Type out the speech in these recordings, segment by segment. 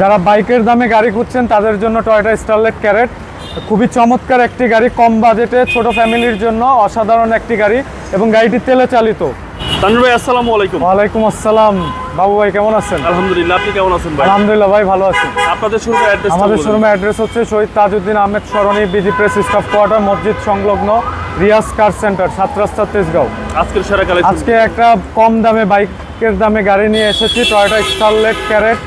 যারা বাইকের দামে গাড়ি খুঁজছেন তাদের জন্য টয়টা স্টারলেট ক্যারেট খুবই চমৎকার একটি গাড়ি কম বাজেটে ছোট ফ্যামিলির জন্য অসাধারণ একটি গাড়ি এবং গাড়িটি তেলে চালিত। তানভীর ভাই আসসালামু আলাইকুম। ওয়ালাইকুম আসসালাম। বাবু ভাই কেমন আছেন? আলহামদুলিল্লাহ আপনি কেমন আছেন ভাই? আলহামদুলিল্লাহ ভাই ভালো আছি। আপনাদের অ্যাড্রেস আমাদের শোরুমের অ্যাড্রেস হচ্ছে Shahid Tajuddin Ahmed Sarani BG press staff quarter মসজিদ সংলগ্ন রিয়াজ কার সেন্টার সাত রাস্তা তেজগাঁও। আজকের সেরা আজকে একটা কম দামে বাইকের দামে গাড়ি নিয়ে এসেছি টয়োটা স্টারলেট ক্যারেট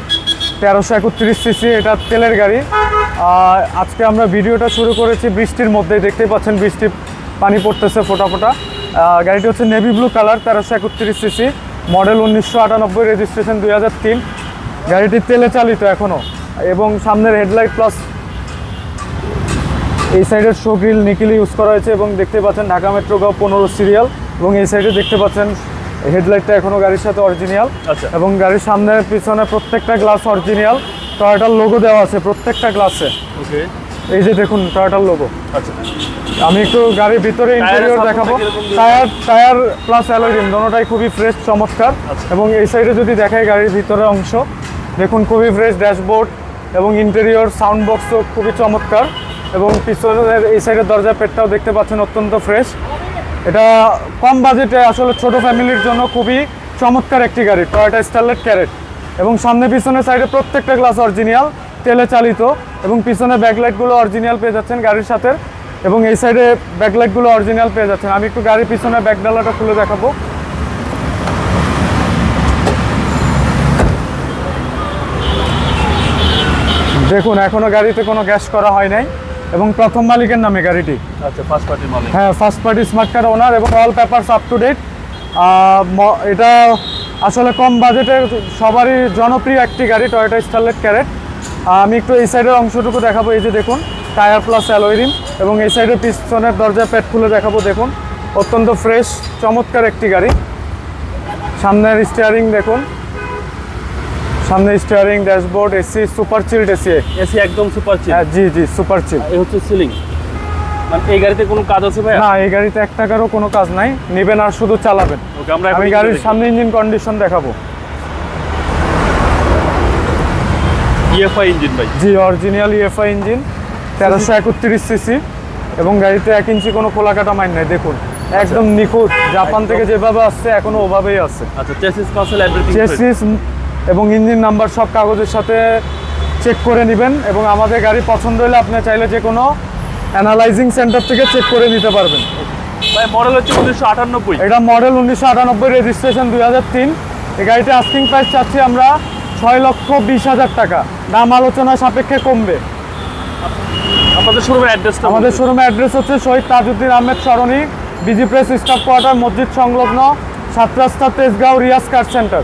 তেরোশো একত্রিশ সিসি, এটা তেলের গাড়ি। আর আজকে আমরা ভিডিওটা শুরু করেছি বৃষ্টির মধ্যে দেখতেই পাচ্ছেন বৃষ্টি পানি পড়তেছে ফোটা ফোটা। গাড়িটি হচ্ছে নেভি ব্লু কালার, তেরোশো একত্রিশ সিসি, মডেল উনিশশো আটানব্বই, রেজিস্ট্রেশন দুই হাজার তিন। গাড়িটি তেলে চালিত এখনও এবং সামনের হেডলাইট প্লাস এই সাইডের শো গ্রিল, নিকিল ইউজ করা হয়েছে। এবং দেখতে পাচ্ছেন ঢাকা মেট্রো গাও পনেরো সিরিয়াল। এবং এই সাইডে দেখতে পাচ্ছেন হেডলাইটটা এখনও গাড়ির সাথে অরিজিনাল। আচ্ছা। এবং গাড়ির সামনে পিছনে প্রত্যেকটা গ্লাস অরিজিনাল। টয়োটার লোগো দেওয়া আছে প্রত্যেকটা গ্লাসে ওকে এই যে দেখুন টয়োটার লোগো আচ্ছা। আমি একটু গাড়ির ভিতরে ইন্টেরিয়র দেখাবো। টায়ার টায়ার প্লাস অ্যালোরিম দোনোটাই খুবই ফ্রেশ চমৎকার। আচ্ছা। এবং এই সাইডে যদি দেখাই গাড়ির ভিতরে অংশ দেখুন খুবই ফ্রেশ ড্যাশবোর্ড এবং ইন্টেরিয়র সাউন্ড বক্সও খুবই চমৎকার। এবং পিছনের এই সাইডের দরজা পেটটাও দেখতে পাচ্ছেন অত্যন্ত ফ্রেশ এটা কম বাজেটে আসলে ছোট ফ্যামিলির জন্য খুবই চমৎকার একটি গাড়ি টয়োটা স্টারলেট ক্যারেট এবং সামনে পিছনের সাইডে প্রত্যেকটা গ্লাস অরিজিনাল তেলে চালিত এবং পিছনে ব্যাকলাইটগুলো অরিজিনাল পেয়ে যাচ্ছেন গাড়ির সাথে। এবং এই সাইডে ব্যাকলাইটগুলো অরিজিনাল পেয়ে যাচ্ছেন। আমি একটু গাড়ির পিছনে ব্যাকডালাটা খুলে দেখাবো। দেখুন, এখনও গাড়িতে কোনো গ্যাস করা হয় নাই। এবং প্রথম মালিকের নামে গাড়িটি। আচ্ছা ফার্স্ট পার্টি মালিক। হ্যাঁ first party smart card owner এবং all papers up to date এটা আসলে কম বাজেটের সবারই জনপ্রিয় একটি গাড়ি টয়োটা স্টারলেট ক্যারেট আমি একটু এই সাইডের অংশটুকু দেখাবো এই যে দেখুন টায়ার প্লাস অ্যালোয়রিম এবং এই সাইডের পিছনের দরজা পেট খুলে দেখাবো দেখুন। অত্যন্ত ফ্রেশ চমৎকার একটি গাড়ি। সামনের স্টিয়ারিং দেখুন। সামনে steering dashboard AC super chilled AC AC একদম সুপার হ্যাঁ জি জি সুপার চিল্ড এই হচ্ছে সিলিং মানে এই গাড়িতে কোনো কাজ আছে ভাই না এই গাড়িতে এক টাকারও কোনো কাজ নাই। নেবেন আর শুধু চালাবেন। ওকে আমরা এখন আমি গাড়ির সামনে ইঞ্জিন কন্ডিশন দেখাবো। ইএফআই ইঞ্জিন ভাই। জি অরিজিনাল ইএফআই ইঞ্জিন তেরোশো একত্রিশ সিসি এবং গাড়িতে এক ইঞ্চি কোনো খোলাকাটা মাইন নাই দেখুন। একদম নিখুঁত। জাপান থেকে যেভাবে আসছে এখনও ওভাবেই আছে। আচ্ছা চেসিস এভরিথিং চেসিস এবং ইঞ্জিন নাম্বার সব কাগজের সাথে চেক করে নেবেন এবং আমাদের গাড়ি পছন্দ হলে আপনি চাইলে যে কোনো অ্যানালাইজিং সেন্টার থেকে চেক করে নিতে পারবেন। মডেল হচ্ছে উনিশশো আটানব্বই। এটা মডেল উনিশশো আটানব্বই রেজিস্ট্রেশন দুই হাজার তিন। এই গাড়িতে আস্কিং প্রাইস চাচ্ছি আমরা ছয় লক্ষ বিশ হাজার টাকা। দাম আলোচনা সাপেক্ষে কমবে। আপনাদের শোরুমের অ্যাড্রেসটা আমাদের শোরুমের অ্যাড্রেস হচ্ছে Shahid Tajuddin Ahmed Sarani BG press staff quarter মসজিদ সংলগ্ন সাত রাস্তা তেজগাঁও রিয়াজ কার সেন্টার।